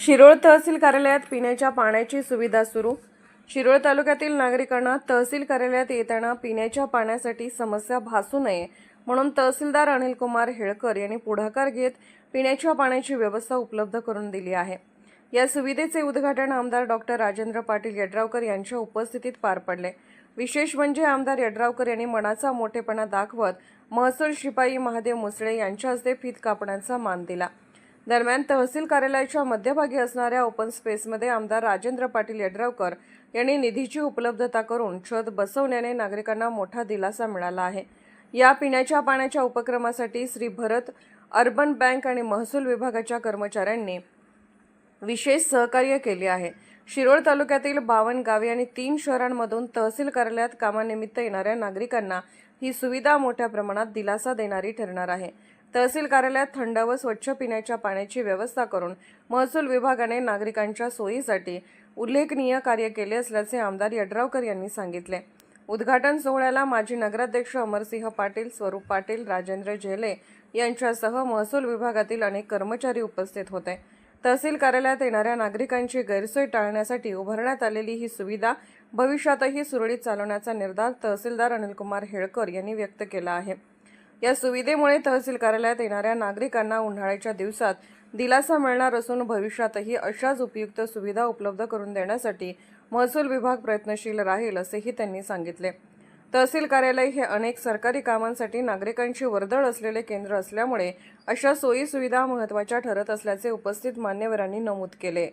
शिरोळ तहसील कार्यालयात पिण्याच्या पाण्याची सुविधा सुरू. शिरोळ तालुक्यातील नागरिकांना तहसील कार्यालयात येताना पिण्याच्या पाण्यासाठी समस्या भासू नये म्हणून तहसीलदार अनिल कुमार हेळकर यांनी पुढाकार घेत पिण्याच्या पाण्याची व्यवस्था उपलब्ध करून दिली आहे. या सुविधेचे उद्घाटन आमदार डॉक्टर राजेंद्र पाटील यड्रावकर यांच्या उपस्थितीत पार पडले. विशेष म्हणजे आमदार यड्रावकर यांनी मनाचा मोठेपणा दाखवत महसूल शिपाई महादेव मुसळे यांच्या हस्ते फीत कापण्याचा मान दिला. दरम्यान तहसील कार्यालयाच्या मध्यभागी असणाऱ्या ओपन स्पेसमध्ये आमदार राजेंद्र पाटील यड्रावकर यांनी निधीची उपलब्धता करून छत बसवण्याने नागरिकांना मोठा दिलासा मिळाला आहे. या पिण्याच्या पाण्याच्या उपक्रमासाठी श्री भरत अर्बन बँक आणि महसूल विभागाच्या कर्मचाऱ्यांनी विशेष सहकार्य केले आहे. शिरोळ तालुक्यातील बावन्न गावे आणि तीन शहरांमधून तहसील कार्यालयात कामानिमित्त येणाऱ्या नागरिकांना ही सुविधा मोठ्या प्रमाणात दिलासा देणारी ठरणार आहे. तहसील कार्यालयात थंड व स्वच्छ पिण्याच्या पाण्याची व्यवस्था करून महसूल विभागाने नागरिकांच्या सोयीसाठी उल्लेखनीय कार्य केले असल्याचे आमदार यड्रावकर यांनी सांगितले. उद्घाटन सोहळ्याला माजी नगराध्यक्ष अमरसिंह पाटील स्वरूप पाटील राजेंद्र झेले यांच्यासह महसूल विभागातील अनेक कर्मचारी उपस्थित होते. तहसील कार्यालयात येणाऱ्या नागरिकांची गैरसोय टाळण्यासाठी उभारण्यात आलेली ही सुविधा भविष्यातही सुरळीत चालवण्याचा निर्धार तहसीलदार अनिलकुमार हेळकर यांनी व्यक्त केला आहे. या सुविधेमुळे तहसील कार्यालयात येणाऱ्या नागरिकांना उन्हाळ्याच्या दिवसात दिलासा मिळणार असून भविष्यातही अशाच उपयुक्त सुविधा उपलब्ध करून देण्यासाठी महसूल विभाग प्रयत्नशील राहील असेही त्यांनी सांगितले. तहसील कार्यालय हे अनेक सरकारी कामांसाठी नागरिकांची वर्दळ असलेले केंद्र असल्यामुळे अशा सोयी सुविधा महत्त्वाच्या ठरत असल्याचे उपस्थित मान्यवरांनी नमूद केले.